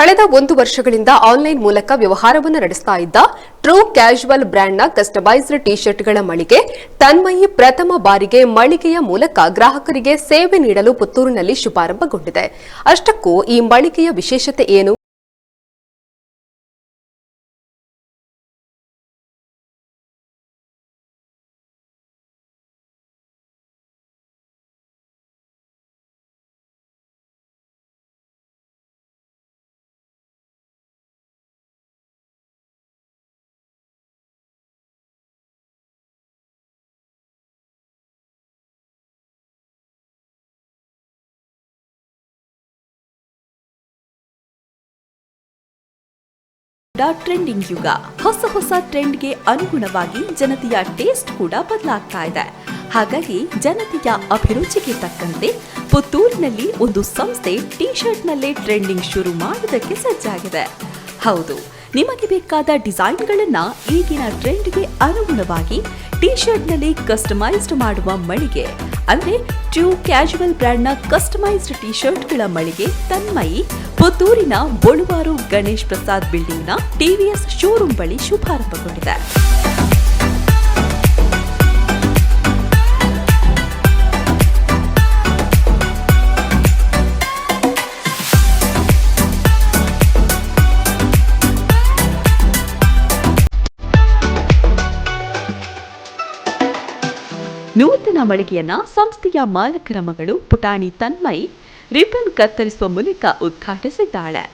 ಕಳೆದ ಒಂದು ವರ್ಷಗಳಿಂದ ಆನ್ಲೈನ್ ಮೂಲಕ ವ್ಯವಹಾರವನ್ನು ನಡೆಸ್ತಾ ಇದ್ದ ಟ್ರೂ ಕ್ಯಾಶುವಲ್ ಬ್ರ್ಯಾಂಡ್ನ ಕಸ್ಟಮೈಸ್ಡ್ ಟಿ ಶರ್ಟ್ಗಳ ಮಳಿಗೆ, ತನ್ಮಯಿ ಪ್ರಥಮ ಬಾರಿಗೆ ಮಳಿಗೆಯ ಮೂಲಕ ಗ್ರಾಹಕರಿಗೆ ಸೇವೆ ನೀಡಲು ಪುತ್ತೂರಿನಲ್ಲಿ ಶುಭಾರಂಭಗೊಂಡಿದೆ. ಅಷ್ಟಕ್ಕೂ ಈ ಮಳಿಗೆಯ ವಿಶೇಷತೆ ಏನು? ಟ್ರೆಂಡಿಂಗ್ ಯುಗ. ಹೊಸ ಹೊಸ ಟ್ರೆಂಡ್ಗೆ ಅನುಗುಣವಾಗಿ ಜನತೆಯ ಟೇಸ್ಟ್ ಕೂಡ ಬದಲಾಗ್ತಾ ಇದೆ. ಹಾಗಾಗಿ ಜನತೆಯ ಅಭಿರುಚಿಗೆ ತಕ್ಕಂತೆ ಪುತ್ತೂರಿನಲ್ಲಿ ಒಂದು ಸಂಸ್ಥೆ ಟಿ ಶರ್ಟ್ನಲ್ಲೇ ಟ್ರೆಂಡಿಂಗ್ ಶುರು ಮಾಡೋದಕ್ಕೆ ಸಜ್ಜಾಗಿದೆ. ಹೌದು, ನಿಮಗೆ ಬೇಕಾದ ಡಿಸೈನ್ಗಳನ್ನು ಈಗಿನ ಟ್ರೆಂಡ್ಗೆ ಅನುಗುಣವಾಗಿ ಟಿ ಶರ್ಟ್ನಲ್ಲಿ ಕಸ್ಟಮೈಸ್ಡ್ ಮಾಡುವ ಮಳಿಗೆ. ಅಂದ್ರೆ ಟ್ರೂ ಕ್ಯಾಶುವಲ್ ಬ್ರ್ಯಾಂಡ್ನ ಕಸ್ಟಮೈಸ್ಡ್ ಟಿ ಶರ್ಟ್ಗಳ ಮಳಿಗೆ ತನ್ಮಯಿ, ಪುತ್ತೂರಿನ ಬೊಳುವಾರು ಗಣೇಶ್ ಪ್ರಸಾದ್ ಬಿಲ್ಡಿಂಗ್ನ ಟಿವಿಎಸ್ ಶೋರೂಮ್ ಬಳಿ ಶುಭಾರಂಭಗೊಂಡಿದೆ. ನೂತನ ಮಳಿಗೆಯನ್ನ ಸಂಸ್ಥೆಯ ಮಾಲಕರ ಮಗಳು ಪುಟಾಣಿ ತನ್ಮಯ್ ರಿಬ್ಬನ್ ಕತ್ತರಿಸುವ ಮೂಲಕ ಉದ್ಘಾಟಿಸಿದ್ದಾಳೆ.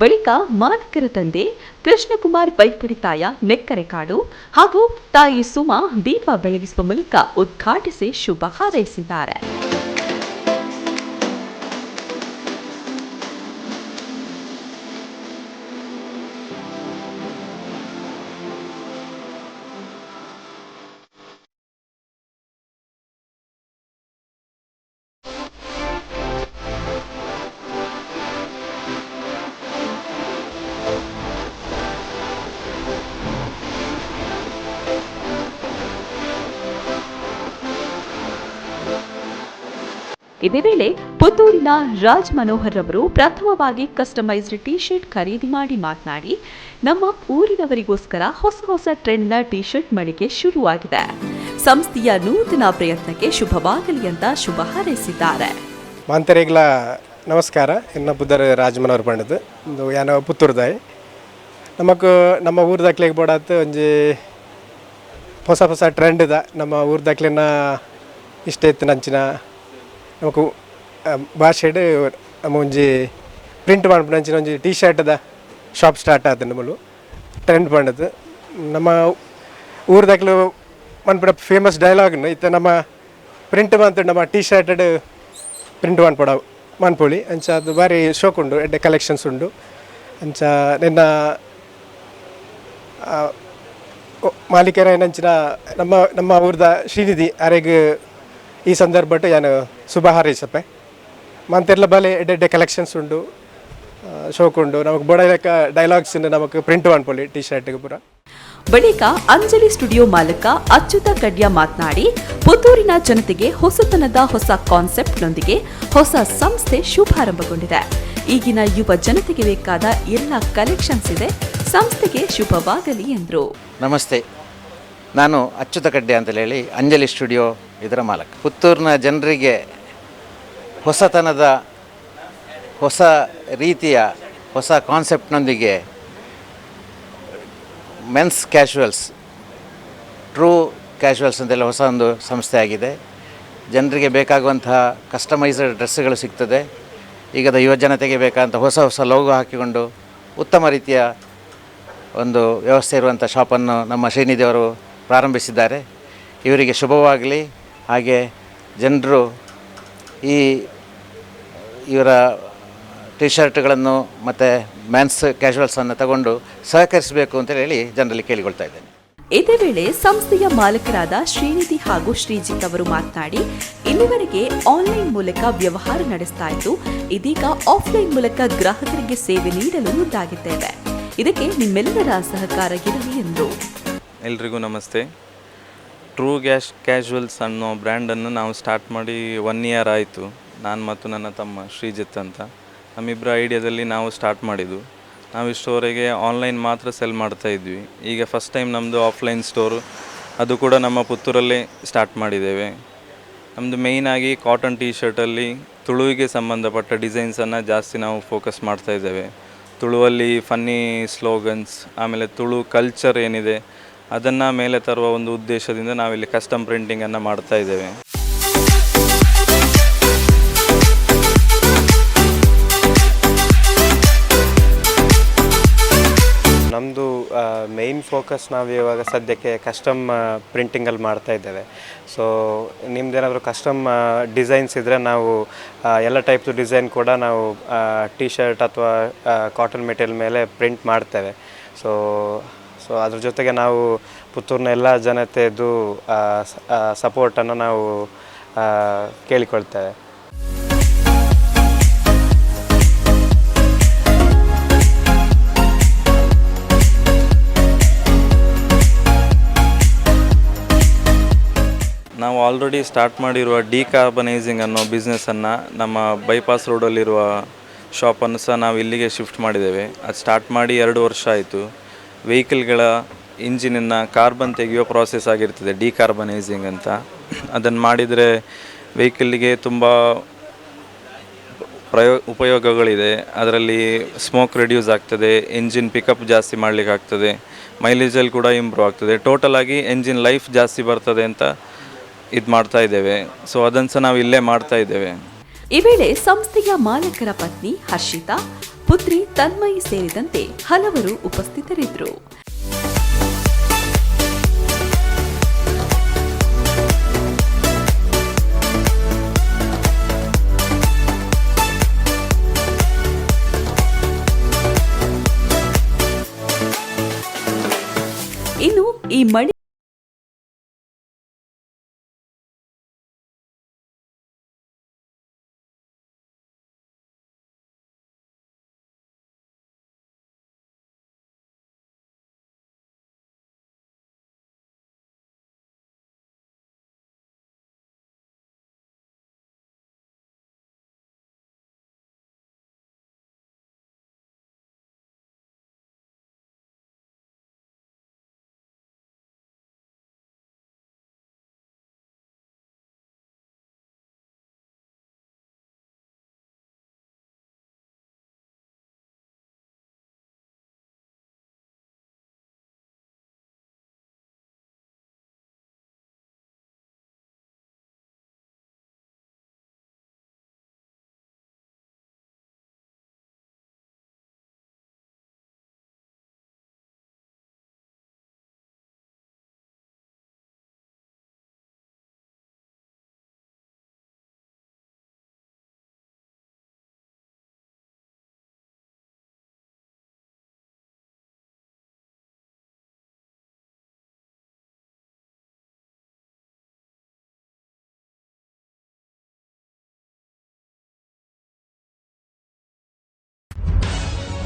ಬಳಿಕ ಮಾಲಕರ ತಂದೆ ಕೃಷ್ಣಕುಮಾರ್ ಪೈಪಡಿತಾಯ ನೆಕ್ಕರೆ ಕಾಡು ಹಾಗೂ ತಾಯಿ ಸುಮಾ ದೀಪ ಬೆಳಗಿಸುವ ಮೂಲಕ ಉದ್ಘಾಟಿಸಿ ಶುಭ ಹಾರೈಸಿದ್ದಾರೆ. ಇದೇ ವೇಳೆ ಪುತ್ತೂರಿನ ರಾಜ್ ಮನೋಹರ್ ಅವರು ಪ್ರಥಮವಾಗಿ ಕಸ್ಟಮೈಸ್ಡ್ ಟಿ ಶರ್ಟ್ ಖರೀದಿ ಮಾಡಿ ಮಾತನಾಡಿ, ನಮ್ಮ ಊರಿನವರಿಗೋಸ್ಕರ ಹೊಸ ಹೊಸ ಟ್ರೆಂಡ್ನ ಟಿ ಶರ್ಟ್ ಮಳಿಗೆ ಶುರುವಾಗಿದೆ. ಸಂಸ್ಥೆಯ ನೂತನ ಪ್ರಯತ್ನಕ್ಕೆ ಶುಭವಾಗಲಿ ಅಂತ ಶುಭ ಹಾರೈಸಿದ್ದಾರೆ. ಮಾಂತರಿಗ್ಲ, ನಮಸ್ಕಾರ. ಇನ್ನ ಬುದ್ಧರ ಮನೋಹರ್ ಪಂಡದು ಒಂದು ಏನೋ ಪುತ್ತೂರ್ದಾಯ್. ನಮಕ್, ನಮ್ಮ ಊರ್ ದಾಖಲೆಗೆ ಬೋಡಾತ್ ಒಂಜಿ ಹೊಸ ಹೊಸ ಟ್ರೆಂಡ್ ಇದೆ. ನಮ್ಮ ಊರ್ ದಾಖಲೆನ ಇಷ್ಟ ನಂಚಿನ ಭಾಷೆಡ್ ನಮ್ಮ ಒಂಜಿ ಪ್ರಿಂಟ್ ಮಾಡ್ಬಿಟ್ಟು ಒಂಜಿ ಟೀ ಶರ್ಟ್ ಅದ ಶಾಪ್ ಸ್ಟಾರ್ಟ್ ಆದ ನಮ್ಮಲು ಟ್ರೆಂಡ್ ಪಂಡದು ನಮ್ಮ ಊರ್ ದಾಖಲು ಮನ್ಪಡ ಫೇಮಸ್ ಡೈಲಾಗ್ನು ಇತ್ತ ನಮ್ಮ ಪ್ರಿಂಟ್ ಬಂತು, ನಮ್ಮ ಟೀ ಶರ್ಟ್ ಪ್ರಿಂಟ್ ಮಾಡ್ಪಡ ಮನ್ಪೊಳಿ ಅಂಚ ಅದು ಬಾರಿ ಶೋಕ್ ಉಂಡು ಎಡ್ಡೆ ಕಲೆಕ್ಷನ್ಸ್ ಉಂಡು ಅಂಚ ನಿನ್ನ ಮಾಲೀಕರ ಏನಂಚಿನ ನಮ್ಮ ನಮ್ಮ ಊರ್ದ ಶ್ರೀನಿಧಿ, ಅರೆಗ್ ಈ ಸಂದರ್ಭಟ್ಟು ನಾನು ಶುಭ ಹಾರೈಸಪ್ಪೆ. ಮಂತೆಲ್ಲ ಬಲೆ ಎಡ್ಡೆ ಕಲೆಕ್ಷನ್ಸ್ ಉಂಡು ಆ, ಶೋಕ್ ಉಂಡು. ನಮಗೆ ಬೋಡ ಡೈಲಾಗ್ಸ್ ನಮಗೆ ಪ್ರಿಂಟ್ ಮನ್ಪೊಳಿ ಟಿ ಶರ್ಟ್ಗೆ ಪೂರ. ಬಳಿಕ ಅಂಜಲಿ ಸ್ಟುಡಿಯೋ ಮಾಲಕ ಅಚ್ಯುತ ಕಡ್ಯ ಮಾತನಾಡಿ ಪುತ್ತೂರಿನ ಜನತೆಗೆ ಹೊಸತನದ ಹೊಸ ಕಾನ್ಸೆಪ್ಟ್ನೊಂದಿಗೆ ಹೊಸ ಸಂಸ್ಥೆ ಶುಭಾರಂಭಗೊಂಡಿದೆ. ಈಗಿನ ಯುವ ಜನತೆಗೆ ಬೇಕಾದ ಎಲ್ಲ ಕಲೆಕ್ಷನ್ಸ್ ಇದೆ. ಸಂಸ್ಥೆಗೆ ಶುಭವಾಗಲಿ ಎಂದರು. ನಮಸ್ತೆ. ನಾನು ಅಚ್ಯುತ ಕಡ್ಡೆ ಅಂತ ಹೇಳಿ ಅಂಜಲಿ ಸ್ಟುಡಿಯೋ ಇದರ ಮಾಲಕ. ಪುತ್ತೂರಿನ ಜನರಿಗೆ ಹೊಸತನದ ಹೊಸ ರೀತಿಯ ಹೊಸ ಕಾನ್ಸೆಪ್ಟ್ನೊಂದಿಗೆ ಮೆನ್ಸ್ ಕ್ಯಾಶುವಲ್ಸ್, ಟ್ರೂ ಕ್ಯಾಶುವಲ್ಸ್ ಅಂತೆಲ್ಲ ಹೊಸ ಒಂದು ಸಂಸ್ಥೆ ಆಗಿದೆ. ಜನರಿಗೆ ಬೇಕಾಗುವಂತಹ ಕಸ್ಟಮೈಸ್ಡ್ ಡ್ರೆಸ್ಸುಗಳು ಸಿಗ್ತದೆ. ಈಗದ ಯುವ ಜನತೆಗೆ ಬೇಕಾದಂಥ ಹೊಸ ಹೊಸ ಲೋಗೋ ಹಾಕಿಕೊಂಡು ಉತ್ತಮ ರೀತಿಯ ಒಂದು ವ್ಯವಸ್ಥೆ ಇರುವಂಥ ಶಾಪನ್ನು ನಮ್ಮ ಶ್ರೀನಿಧಿಯವರು ಪ್ರಾರಂಭಿಸಿದ್ದಾರೆ. ಇವರಿಗೆ ಶುಭವಾಗಲಿ. ಹಾಗೆ ಜನರು ಈ ಇವರ ಟಿ ಶರ್ಟ್ಗಳನ್ನು ಮತ್ತು ಮ್ಯಾನ್ಸ್ ಕ್ಯಾಶುವಲ್ಸನ್ನು ತಗೊಂಡು ಸಹಕರಿಸಬೇಕು ಅಂತ ಹೇಳಿ ಜನರಲ್ಲಿ ಕೇಳಿಕೊಳ್ತಾ ಇದ್ದೇನೆ. ಇದೇ ವೇಳೆ ಸಂಸ್ಥೆಯ ಮಾಲಕರಾದ ಶ್ರೀನಿಧಿ ಹಾಗೂ ಶ್ರೀಜಿತ್ ಅವರು ಮಾತನಾಡಿ ಇಲ್ಲಿವರೆಗೆ ಆನ್ಲೈನ್ ಮೂಲಕ ವ್ಯವಹಾರ ನಡೆಸ್ತಾ ಇದ್ದು ಇದೀಗ ಆಫ್ಲೈನ್ ಮೂಲಕ ಗ್ರಾಹಕರಿಗೆ ಸೇವೆ ನೀಡಲು ಮುಂದಾಗಿದ್ದೇವೆ. ಇದಕ್ಕೆ ನಿಮ್ಮೆಲ್ಲರ ಸಹಕಾರ ಇರಲಿ ಎಂದು. ಎಲ್ರಿಗೂ ನಮಸ್ತೆ. ಟ್ರೂ ಗ್ಯಾಶ್ ಕ್ಯಾಶುವಲ್ಸ್ ಅನ್ನೋ ಬ್ರ್ಯಾಂಡನ್ನು ನಾವು ಸ್ಟಾರ್ಟ್ ಮಾಡಿ ಒನ್ ಇಯರ್ ಆಯಿತು. ನಾನು ಮತ್ತು ನನ್ನ ತಮ್ಮ ಶ್ರೀಜಿತ್ ಅಂತ. ನಮ್ಮಿಬ್ಬರ ಐಡಿಯಾದಲ್ಲಿ ನಾವು ಸ್ಟಾರ್ಟ್ ಮಾಡಿದ್ದು. ನಾವು ಇಷ್ಟೋವರೆಗೆ ಆನ್ಲೈನ್ ಮಾತ್ರ ಸೆಲ್ ಮಾಡ್ತಾ ಇದ್ವಿ. ಈಗ ಫಸ್ಟ್ ಟೈಮ್ ನಮ್ಮದು ಆಫ್ಲೈನ್ ಸ್ಟೋರು ಅದು ಕೂಡ ನಮ್ಮ ಪುತ್ತೂರಲ್ಲೇ ಸ್ಟಾರ್ಟ್ ಮಾಡಿದ್ದೇವೆ. ನಮ್ಮದು ಮೇಯ್ನಾಗಿ ಕಾಟನ್ ಟೀ ಶರ್ಟಲ್ಲಿ ತುಳುವಿಗೆ ಸಂಬಂಧಪಟ್ಟ ಡಿಸೈನ್ಸನ್ನು ಜಾಸ್ತಿ ನಾವು ಫೋಕಸ್ ಮಾಡ್ತಾ ಇದ್ದೇವೆ. ತುಳುವಲ್ಲಿ ಫನ್ನಿ ಸ್ಲೋಗನ್ಸ್ ಆಮೇಲೆ ತುಳು ಕಲ್ಚರ್ ಏನಿದೆ ಅದನ್ನು ಮೇಲೆ ತರುವ ಒಂದು ಉದ್ದೇಶದಿಂದ ನಾವಿಲ್ಲಿ ಕಸ್ಟಮ್ ಪ್ರಿಂಟಿಂಗನ್ನು ಮಾಡ್ತಾ ಇದ್ದೇವೆ. ನಮ್ಮದು ಮೇಯ್ನ್ ಫೋಕಸ್ ನಾವು ಇವಾಗ ಸದ್ಯಕ್ಕೆ ಕಸ್ಟಮ್ ಪ್ರಿಂಟಿಂಗಲ್ಲಿ ಮಾಡ್ತಾ ಇದ್ದೇವೆ. ಸೊ ನಿಮ್ದೇನಾದರೂ ಕಸ್ಟಮ್ ಡಿಸೈನ್ಸ್ ಇದ್ದರೆ ನಾವು ಎಲ್ಲ ಟೈಪ್ದು ಡಿಸೈನ್ ಕೂಡ ನಾವು ಟೀ ಶರ್ಟ್ ಅಥವಾ ಕಾಟನ್ ಮೆಟೀರಿಯಲ್ ಮೇಲೆ ಪ್ರಿಂಟ್ ಮಾಡ್ತೇವೆ. ಸೊ ಸೊ ಅದ್ರ ಜೊತೆಗೆ ನಾವು ಪುತ್ತೂರಿನ ಎಲ್ಲ ಜನತೆಯದು ಸಪೋರ್ಟನ್ನು ನಾವು ಕೇಳಿಕೊಳ್ತೇವೆ. ನಾವು ಆಲ್ರೆಡಿ ಸ್ಟಾರ್ಟ್ ಮಾಡಿರುವ ಡಿಕಾರ್ಬನೈಸಿಂಗ್ ಅನ್ನೋ ಬಿಸ್ನೆಸ್ಸನ್ನು ನಮ್ಮ ಬೈಪಾಸ್ ರೋಡಲ್ಲಿರುವ ಶಾಪನ್ನು ಸಹ ನಾವು ಇಲ್ಲಿಗೆ ಶಿಫ್ಟ್ ಮಾಡಿದ್ದೇವೆ. ಅದು ಸ್ಟಾರ್ಟ್ ಮಾಡಿ ಎರಡು ವರ್ಷ ಆಯಿತು. ವೆಹಿಕಲ್ಗಳ ಇಂಜಿನನ್ನು ಕಾರ್ಬನ್ ತೆಗೆಯುವ ಪ್ರಾಸೆಸ್ ಆಗಿರ್ತದೆ ಡಿಕಾರ್ಬನೈಸಿಂಗ್ ಅಂತ. ಅದನ್ನು ಮಾಡಿದರೆ ವೆಹಿಕಲ್ಲಿಗೆ ತುಂಬ ಪ್ರಯೋ, ಉಪಯೋಗಗಳಿದೆ. ಅದರಲ್ಲಿ ಸ್ಮೋಕ್ ರಿಡ್ಯೂಸ್ ಆಗ್ತದೆ ಇಂಜಿನ್ ಪಿಕಪ್ ಜಾಸ್ತಿ ಮಾಡಲಿಕ್ಕೆ ಆಗ್ತದೆ ಮೈಲೇಜಲ್ಲಿ ಕೂಡ ಇಂಪ್ರೂವ್ ಆಗ್ತದೆ. ಟೋಟಲ್ ಆಗಿ ಎಂಜಿನ್ ಲೈಫ್ ಜಾಸ್ತಿ ಬರ್ತದೆ ಅಂತ ಇದು ಮಾಡ್ತಾ ಇದ್ದೇವೆ. ಸೊ ಅದನ್ನು ಸಹ ನಾವು ಇಲ್ಲೇ ಮಾಡ್ತಾ ಇದ್ದೇವೆ. ಈ ವೇಳೆ ಸಂಸ್ಥೆಯ ಮಾಲಕರ ಪತ್ನಿ ಹರ್ಷಿತಾ ಪುತ್ರಿ ತನ್ಮಯಿ ಸೇರಿದಂತೆ ಹಲವರು ಉಪಸ್ಥಿತರಿದ್ದರು. ಇನ್ನು ಈ ಮಳಿ